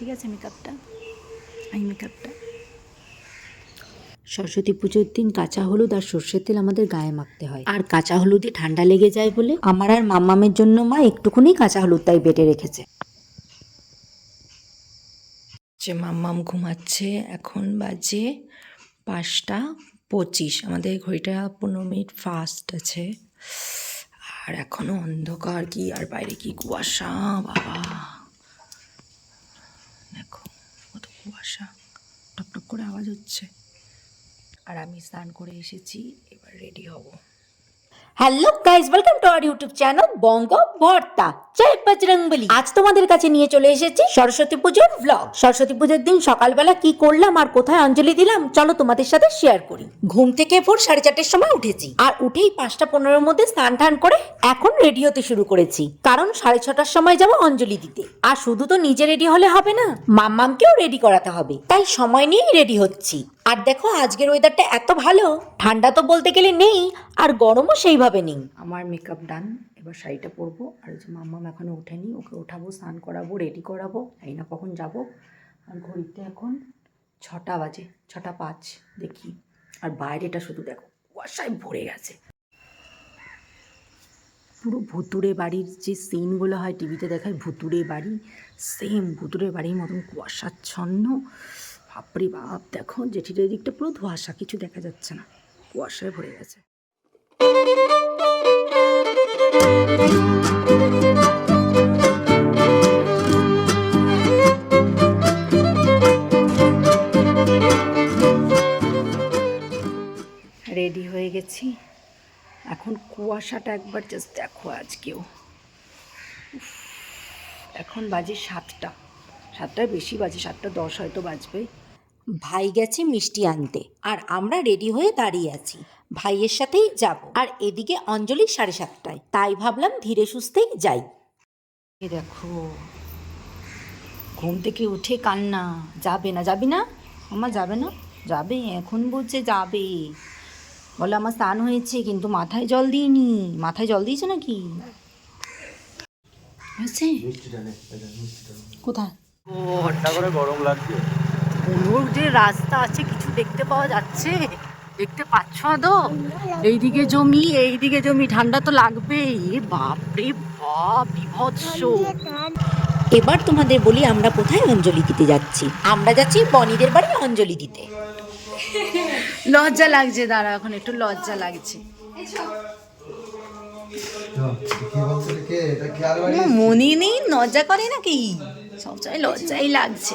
ঠিক আছে মেকআপটা আই মেকআপটা সরস্বতী পুজোর দিন কাঁচা হলুদ আর সর্ষের তেল আমাদের গায়ে মাখতে হয়। আর কাঁচা হলুদে ঠান্ডা লেগে যায় বলে আমার আর মাম্মামের জন্য মা একটুখানি কাঁচা হলুদ তাই বেটে রেখেছে। যে মাম্মাম ঘুমাচ্ছে এখন বাজে পাঁচটা পঁচিশ। আমাদের ঘড়িটা পনেরো মিনিট ফাস্ট আছে। আর এখনও অন্ধকার কি আর বাইরে কি কুয়াশা বাবা দেখো কত টপটপ টকটক করে আওয়াজ হচ্ছে। আর আমি স্নান করে এসেছি এবার রেডি হব। Hello guys welcome to our YouTube channel Bongo Bhorta জয় বজরংবলী আজ তোমাদের কাছে নিয়ে চলে এসেছি সরস্বতী পুজোর ভ্লগ সরস্বতী পুজোর দিন সকালবেলা কি করলাম আর কোথায় অঞ্জলি দিলাম, চলো তোমাদের সাথে শেয়ার করি। ঘুম থেকে ভোর সাড়ে চারটের সময় উঠেছি আর উঠেই পাঁচটা পনেরোর মধ্যে স্নান টান করে এখন রেডি হতে শুরু করেছি, কারণ সাড়ে ছটার সময় যাব অঞ্জলি দিতে। আর শুধু তো নিজে রেডি হলে হবে না, মাম্মামকেও রেডি করাতে হবে, তাই সময় নিয়েই রেডি হচ্ছি। আর দেখো, আজকের ওয়েদারটা এত ভালো, ঠান্ডা তো বলতে গেলে নেই, আর গরমও সেইভাবে নেই। আমার মেকআপ ডান এবার শাড়িটা পরবো, আর যে মাম্মাম এখনও ওঠেনি, ওকে ওঠাবো, স্নান করাবো রেডি করাবো, জানি না কখন যাব। আর ঘড়িতে এখন ছটা বাজে, ছটা পাঁচ, দেখি। আর বাইরেটা শুধু দেখো, কুয়াশায় ভরে গেছে। পুরো ভুতুড়ে বাড়ির যে সিনগুলো হয় টিভিতে দেখায় ভুতুড়ে বাড়ি সেম ভুতুড়ে বাড়ির মতন কুয়াশাচ্ছন্ন। বাপরে বাপ, দেখো জেঠির দিকটা পুরো ধোয়াশা, কিছু দেখা যাচ্ছে না। কুয়াশায় ভরে গেছে। রেডি হয়ে গেছি। এখন কুয়াশাটা একবার জাস্ট দেখো আজকেও। এখন বাজে সাতটা। সাতটার বেশি বাজে, সাতটা দশ হয়তো বাজবে ভাই গেছে মিষ্টি আনতে আর আমরা রেডি হয়ে দাঁড়িয়ে আছি। ভাইয়ের সাথেই যাব। আর এদিকে অঞ্জলি সাড়ে সাতটায় তাই ভাবলাম ধীরে সুস্থেই যাই। দেখো ঘুম থেকে উঠে কান্না যাবে না যাবি না? আমার যাবে না? যাবে এখন বলছে যাবে। বলে আমার স্নান হয়েছে কিন্তু মাথায় জল দিইনি। মাথায় জল দিয়েছে নাকি? হয়েছে? কোথায় ও ঠান্ডা করে গরম লাগছে। কোনোর যে রাস্তা আছে কিছু দেখতে পাওয়া যাচ্ছে? দেখতে পাচ্ছ তো? এইদিকে জমি এইদিকে জমি ঠান্ডা তো লাগবেই। বাপরে বাপ বিভৎস। এবার তোমাদের বলি আমরা কোথায় অঞ্জলি দিতে যাচ্ছি। আমরা যাচ্ছি বনিদের বাড়ি অঞ্জলি দিতে। লজ্জা লাগছে দাঁড়া এখন একটু লজ্জা লাগছে। মনে নেই লজ্জা করে নাকি? সবসময় লজ্জাই লাগছে।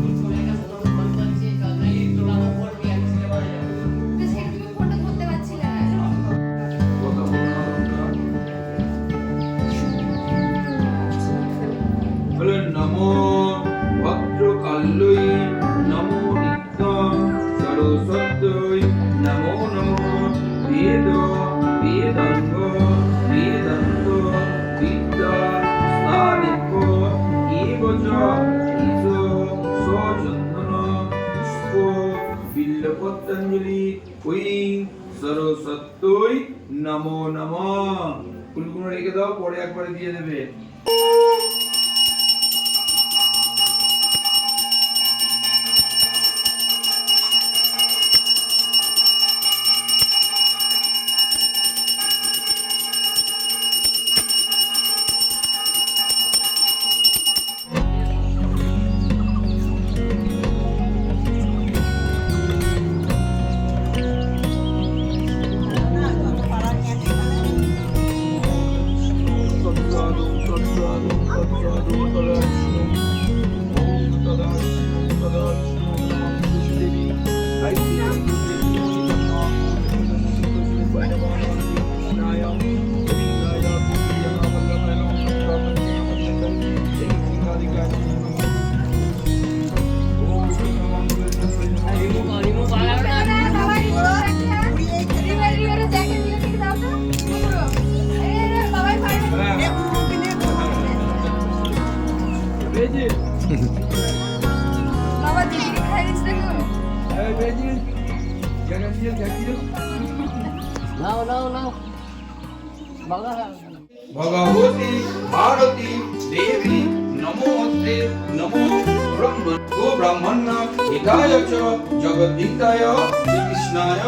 বিল্লপত্রাঞ্জলি ওই সরস্বত্যই নমো নমঃ। ফুলগুলো রেখে দাও পরে একবারে দিয়ে দেবে। Bye. নাও নাও নাও। ভগবতী ভারতী দেবী নমোস্তে নমো ব্রহ্ম গো ব্রাহ্মণ হিতায় চ, জগদ্ধিতায়, শ্রীকৃষ্ণায়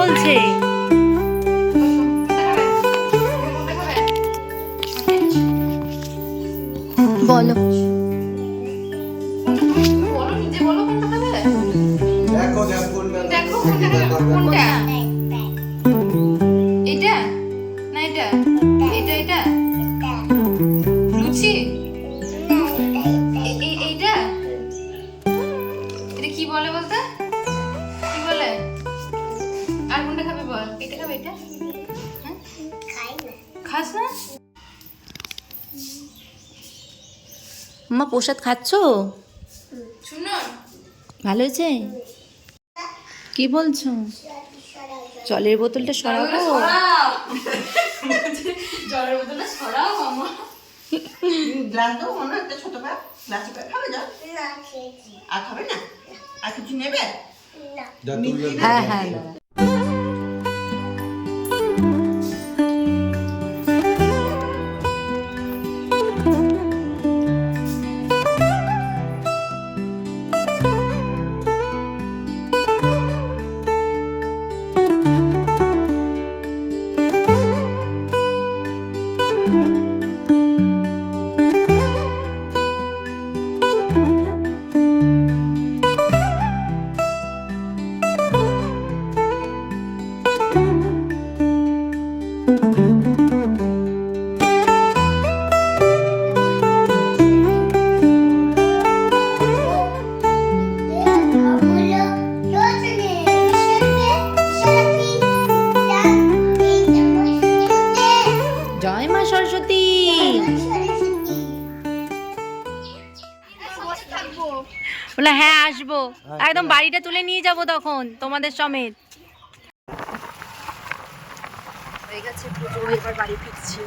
বলছে? বলো। মা প্রসাদ খাচ্ছ? শুনো। ভালো হয়েছে? কি বলছো? জলের বোতলটা সরাবো জলের বোতলটা সরাও। মামা। গ্লাস দাও মনে একটা ছোট কাপ গ্লাসে করে খাবে যাও। আর খাবে না? আর কিছু নেবে? হ্যাঁ হ্যাঁ একদম বাড়িটা তুলে নিয়ে যাব তখন, তোমাদের সমেত। হয়ে গেছে পুজো, এবার বাড়ি ফিরছি।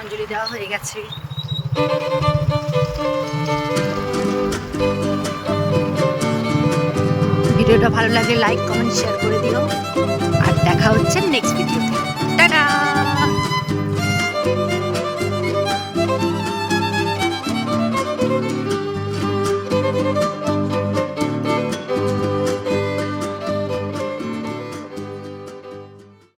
অঞ্জলি দেওয়া হয়ে গেছে। ভিডিওটা ভালো লাগলে লাইক কমেন্ট শেয়ার করে দিও। আর দেখা হচ্ছে নেক্সট ভিডিওতে